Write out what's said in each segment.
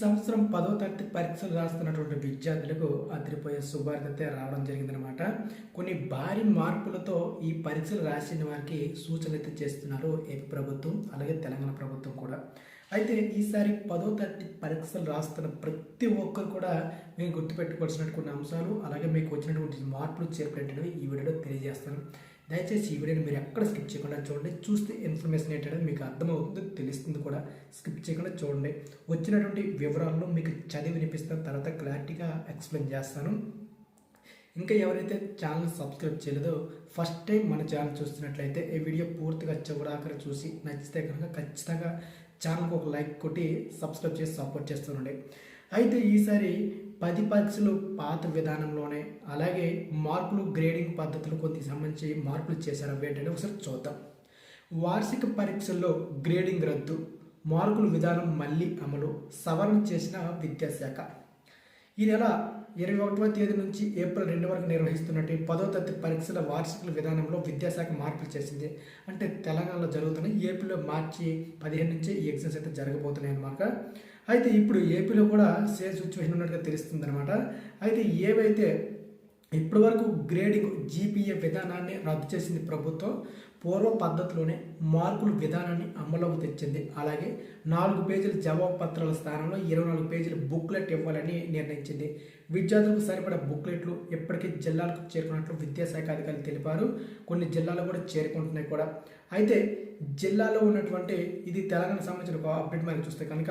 సంవత్సరం పదో తరగతి పరీక్షలు రాస్తున్నటువంటి విద్యార్థులకు అదిరిపోయే శుభార్తతే రావడం జరిగిందనమాట కొన్ని భారీ మార్పులతో ఈ పరీక్షలు రాసిన వారికి సూచనలు అయితే చేస్తున్నారు ఏపీ ప్రభుత్వం అలాగే తెలంగాణ ప్రభుత్వం కూడా. అయితే ఈసారి పదో తరగతి పరీక్షలు రాస్తున్న ప్రతి ఒక్కరు కూడా మేము గుర్తుపెట్టుకోవాల్సినటువంటి కొన్ని అంశాలు అలాగే మీకు వచ్చినటువంటి మార్పులు చేర్పేటవి ఈ వీడియోలో తెలియజేస్తాను. దయచేసి ఈ వీడియోని మీరు ఎక్కడ స్కిప్ చేయకుండా చూడండి. చూస్తే ఇన్ఫర్మేషన్ ఏంటంటే మీకు అర్థమవుతుంది తెలుస్తుంది కూడా స్కిప్ చేయకుండా చూడండి. వచ్చినటువంటి వివరాలను మీకు చదివి వినిపిస్తాను తర్వాత క్లారిటీగా ఎక్స్ప్లెయిన్ చేస్తాను. ఇంకా ఎవరైతే ఛానల్ సబ్స్క్రైబ్ చేయలేదో ఫస్ట్ టైం మన ఛానల్ చూస్తున్నట్లయితే ఈ వీడియో పూర్తిగా చివరాకరి చూసి నచ్చితే కనుక ఖచ్చితంగా ఛానల్కి ఒక లైక్ కొట్టి సబ్స్క్రైబ్ చేసి సపోర్ట్ చేస్తుండండి. అయితే ఈసారి పది పరీక్షలు పాత విధానంలోనే అలాగే మార్కులు గ్రేడింగ్ పద్ధతులు కొద్దిగా సంబంధించి మార్పులు చేశారు. అవి ఏంటంటే ఒకసారి చూద్దాం. వార్షిక పరీక్షల్లో గ్రేడింగ్ రద్దు మార్కుల విధానం మళ్ళీ అమలు సవరణ చేసిన విద్యాశాఖ. ఈ నెల ఇరవై ఒకటవ తేదీ నుంచి ఏప్రిల్ రెండు వరకు నిర్వహిస్తున్నట్టు పదో తరగతి పరీక్షల వార్షిక విధానంలో విద్యాశాఖ మార్పులు చేసింది. అంటే తెలంగాణలో జరుగుతున్నాయి ఏపీలో మార్చి పదిహేను నుంచి ఈ ఎగ్జామ్స్ అయితే జరగబోతున్నాయి అన్నమాట. అయితే ఇప్పుడు ఏపీలో కూడా సేమ్ సిచ్యువేషన్ ఉన్నట్టుగా తెలుస్తుంది అనమాట అయితే ఏవైతే ఇప్పటి వరకు గ్రేడింగ్ జీపీఏ విధానాన్ని రద్దు చేసింది ప్రభుత్వం పూర్వ పద్ధతిలోనే మార్కుల విధానాన్ని అమలులోకి తెచ్చింది. అలాగే నాలుగు పేజీల జవాబు పత్రాల స్థానంలో ఇరవై నాలుగు పేజీల బుక్లెట్ ఇవ్వాలని నిర్ణయించింది. విద్యార్థులకు సరిపడా బుక్లెట్లు ఇప్పటికీ జిల్లాలకు చేరుకున్నట్లు విద్యాశాఖ అధికారులు తెలిపారు. కొన్ని జిల్లాలు కూడా చేరుకుంటున్నాయి కూడా. అయితే జిల్లాలో ఉన్నటువంటి ఇది తెలంగాణ సంబంధించిన ఒక అప్డేట్ మనం చూస్తే కనుక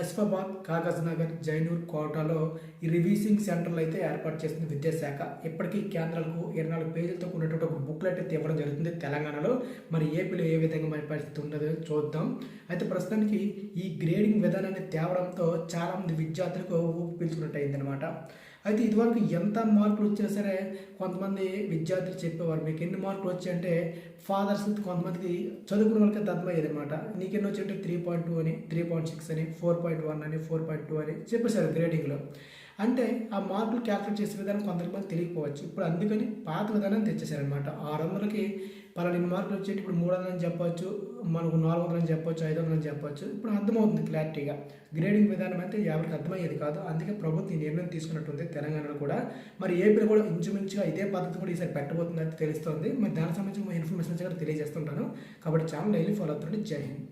అసిఫాబాద్ కాగజ్ నగర్ జైనూర్ కోటాలో ఈ రివీసింగ్ సెంటర్లు అయితే ఏర్పాటు చేసింది విద్యాశాఖ. ఇప్పటికీ కేంద్రాలకు ఇరవై నాలుగు పేజీలతో ఉన్నటువంటి ఒక బుక్లెట్ అయితే ఇవ్వడం జరుగుతుంది తెలంగాణలో. మరి ఏపీలో ఏ విధంగా మరి పరిస్థితి ఉండదో చూద్దాం. అయితే ప్రస్తుతానికి ఈ గ్రేడింగ్ విధానాన్ని తేవడంతో చాలామంది విద్యార్థులకు ఊపి పీల్చుకున్నట్టు అయిందనమాట అయితే ఇదివరకు ఎంత మార్కులు వచ్చినా సరే కొంతమంది విద్యార్థులు చెప్పేవారు మీకు ఎన్ని మార్కులు వచ్చాయంటే ఫాదర్స్ కొంతమందికి చదువుకున్న వాళ్ళకి అర్థమయ్యేది అనమాట నీకు ఎన్ని వచ్చాయంటే త్రీ పాయింట్ టూ అని త్రీ పాయింట్ సిక్స్ అని ఫోర్ పాయింట్ వన్ అని ఫోర్ పాయింట్ టూ అని చెప్పేశారు గ్రేడింగ్లో. అంటే ఆ మార్కులు క్యాల్కులేట్ చేసే విధానం కొంతమంది తెలియకపోవచ్చు. ఇప్పుడు అందుకని పాత విధానం తెచ్చేసారనమాట ఆరు వందలకి పలానా మార్కులు వచ్చేటి ఇప్పుడు మూడు వందలని చెప్పొచ్చు మనకు నాలుగు వందలని చెప్పొచ్చు ఐదు వందలని చెప్పొచ్చు. ఇప్పుడు అర్థమవుతుంది క్లారిటీగా. గ్రేడింగ్ విధానం అయితే ఎవరికి అర్థమయ్యేది కాదు. అందుకే ప్రభుత్వం ఈ నిర్ణయం తీసుకున్నట్టుంది తెలంగాణలో కూడా. మరి ఏపీలో కూడా ఇంచుమించుగా ఇదే పద్ధతి కూడా ఈసారి పెట్టబోతుందని తెలుస్తుంది. మరి దానికి సంబంధించి ఇన్ఫర్మేషన్ కూడా తెలియజేస్తుంటాను. కాబట్టి ఛానల్ డైలీ ఫాలో అవుతుంది జై హింద్.